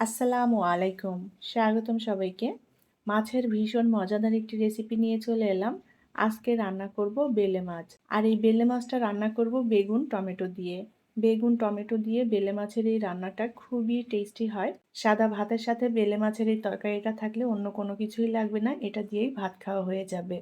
আসসালামু আলাইকুম। স্বাগতম সবাইকে। মাছের ভীষণ মজাদার একটি রেসিপি নিয়ে চলে এলাম। আজকে রান্না করব বেলে মাছ। আর এই বেলে মাছটা রান্না করব বেগুন, টমেটো দিয়ে। বেগুন, টমেটো দিয়ে বেলে মাছের এই রান্নাটা খুবই টেস্টি হয়। সাদা ভাতের সাথে বেলে মাছের এই তরকারিটা থাকলে অন্য কোনো কিছুই লাগবে না, এটা দিয়েই ভাত খাওয়া হয়ে যাবে।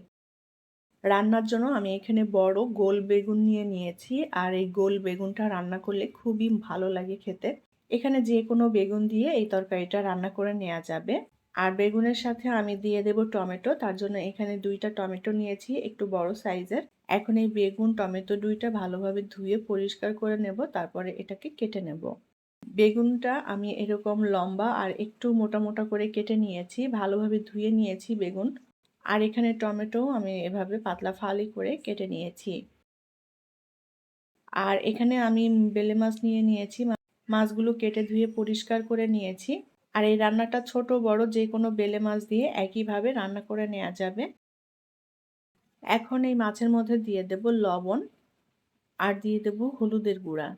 রান্নার জন্য আমি এখানে বড় গোল বেগুন নিয়ে নিয়েছি। আর এই গোল বেগুনটা রান্না করলে খুবই ভালো লাগে খেতে। এখানে যে কোনো বেগুন দিয়ে এই তরকারিটা রান্না করে নেওয়া যাবে। আর বেগুনের সাথে আমি দিয়ে দেব টমেটো। তার জন্য এখানে দুইটা টমেটো নিয়েছি, একটু বড় সাইজের। এখন এই বেগুন, টমেটো দুইটা ভালোভাবে ধুয়ে পরিষ্কার করে নেব, তারপরে এটাকে কেটে নেব। বেগুনটা আমি এরকম লম্বা আর একটু মোটা মোটা করে কেটে নিয়েছি, ভালোভাবে ধুয়ে নিয়েছি বেগুন। আর এখানে টমেটো আমি এভাবে পাতলা ফালি করে কেটে নিয়েছি। আর এখানে আমি বেলে মাছ নিয়ে নিয়েছি মাছগুলো কেটে ধুয়ে পরিষ্কার করে নিয়েছি। আর এই রান্নাটা ছোট, বড় যে কোনো বেলে মাছ দিয়ে একইভাবে রান্না করে নেওয়া যাবে। এখন এই মাছের মধ্যে দিয়ে দেব লবণ আর দিয়ে দেব হলুদের গুঁড়া।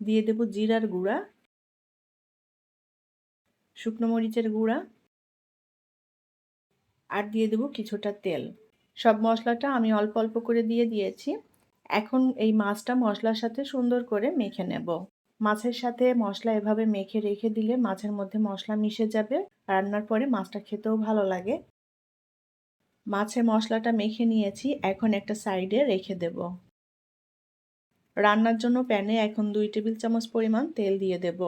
দিয়ে দেব জিরার গুঁড়া, শুকনো মরিচের গুঁড়া আর দিয়ে দেব কিছুটা তেল। সব মশলাটা আমি অল্প অল্প করে দিয়ে দিয়েছি। এখন এই মাছটা মশলার সাথে সুন্দর করে মেখে নেব। মাছের সাথে মশলা এভাবে মেখে রেখে দিলে মাছের মধ্যে মশলা মিশে যাবে, রান্নার পরে মাছটা খেতেও ভালো লাগে। মাছের মশলাটা মেখে নিয়েছি, এখন একটা সাইডে রেখে দেব। রান্নার জন্য প্যানে এখন দুই টেবিল চামচ পরিমাণ তেল দিয়ে দেব।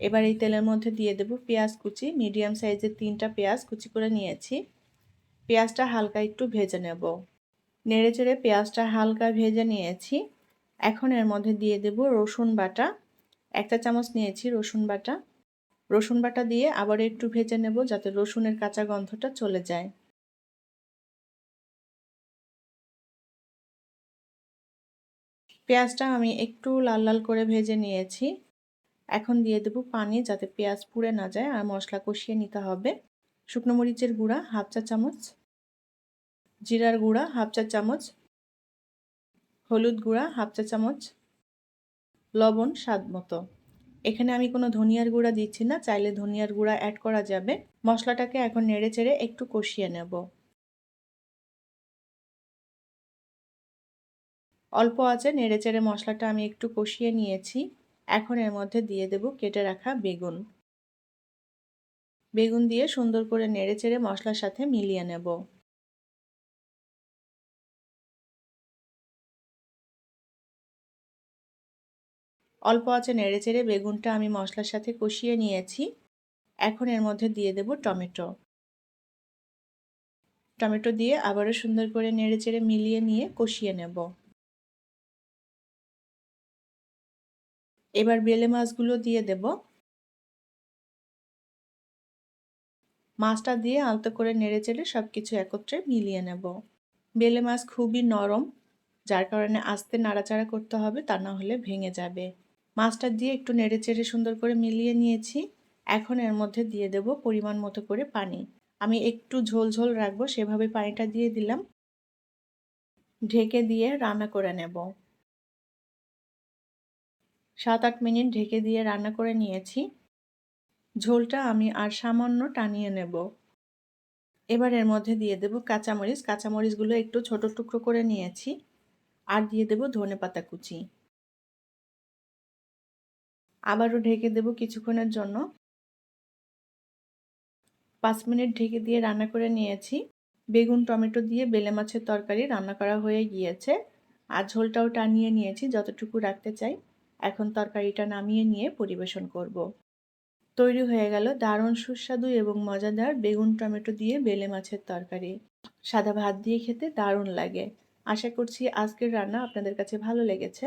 এবার এই তেলের মধ্যে দিয়ে দেব পেঁয়াজ কুচি, মিডিয়াম সাইজের তিনটা পেঁয়াজ কুচি করে নিয়েছি। পেঁয়াজটা হালকা একটু ভেজে নেব। নেড়ে চেড়ে পেঁয়াজটা হালকা ভেজে নিয়েছি। এখন এর মধ্যে দিয়ে দেব রসুন বাটা। একটা চামচ নিয়েছি রসুন বাটা। রসুন বাটা দিয়ে আবার একটু ভেজে নেব যাতে রসুনের কাঁচা গন্ধটা চলে যায়। পেঁয়াজটা আমি একটু লাল লাল করে ভেজে নিয়েছি। এখন দিয়ে দেব পানি যাতে পেঁয়াজ পুড়ে না যায় আর মশলা কষিয়ে নিতে হবে। শুকনো মরিচের গুঁড়া হাফ চা চামচ। জিরার গুঁড়া হাফ চা চামচ, হলুদ গুঁড়া হাফ চা চামচ, লবণ স্বাদ মতো। এখানে আমি কোনো ধনিয়ার গুঁড়া দিচ্ছি না, চাইলে ধনিয়ার গুঁড়া অ্যাড করা যাবে। মশলাটাকে এখন নেড়ে চেড়ে একটু কষিয়ে নেব। অল্প আছে নেড়ে চেড়ে মশলাটা আমি একটু কষিয়ে নিয়েছি। এখন এর মধ্যে দিয়ে দেব কেটে রাখা বেগুন। বেগুন দিয়ে সুন্দর করে নেড়ে চেড়ে মশলার সাথে মিলিয়ে নেব। অল্প আছে নেড়ে চেড়ে বেগুনটা আমি মশলার সাথে কষিয়ে নিয়েছি। এখন এর মধ্যে দিয়ে দেব টমেটো। টমেটো দিয়ে আবারও সুন্দর করে নেড়ে চেড়ে মিলিয়ে নিয়ে কষিয়ে নেব। এবার বেলে মাছগুলো দিয়ে দেব। মাছটা দিয়ে আলতো করে নেড়ে চেড়ে সব কিছু একত্রে মিলিয়ে নেব। বেলে মাছ খুবই নরম, যার কারণে আস্তে নাড়াচাড়া করতে হবে, তা না হলে ভেঙে যাবে। মাছটা দিয়ে একটু নেড়ে চেড়ে সুন্দর করে মিলিয়ে নিয়েছি। এখন এর মধ্যে দিয়ে দেব পরিমাণ মতো করে পানি। আমি একটু ঝোল ঝোল রাখব, সেভাবে পানিটা দিয়ে দিলাম। ঢেকে দিয়ে রান্না করে নেব। সাত আট মিনিট ঢেকে দিয়ে রান্না করে নিয়েছি। ঝোলটা আমি আর সামান্য টানিয়ে নেব। এবার এর মধ্যে দিয়ে দেব কাঁচামরিচ। কাঁচামরিচগুলো একটু ছোট টুকরো করে নিয়েছি। আর দিয়ে দেব ধনে পাতা কুচি। আবারও ঢেকে দেব কিছুক্ষণের জন্য। পাঁচ মিনিট ঢেকে দিয়ে রান্না করে নিয়েছি। বেগুন, টমেটো দিয়ে বেলে মাছের তরকারি রান্না করা হয়ে গিয়েছে। আর ঝোলটাও টানিয়ে নিয়েছি যতটুকু রাখতে চাই। এখন তরকারিটা নামিয়ে নিয়ে পরিবেশন করব। তৈরি হয়ে গেল দারুণ সুস্বাদু এবং মজাদার বেগুন, টমেটো দিয়ে বেলে মাছের তরকারি। সাদা ভাত দিয়ে খেতে দারুণ লাগে। আশা করছি আজকের রান্না আপনাদের কাছে ভালো লেগেছে।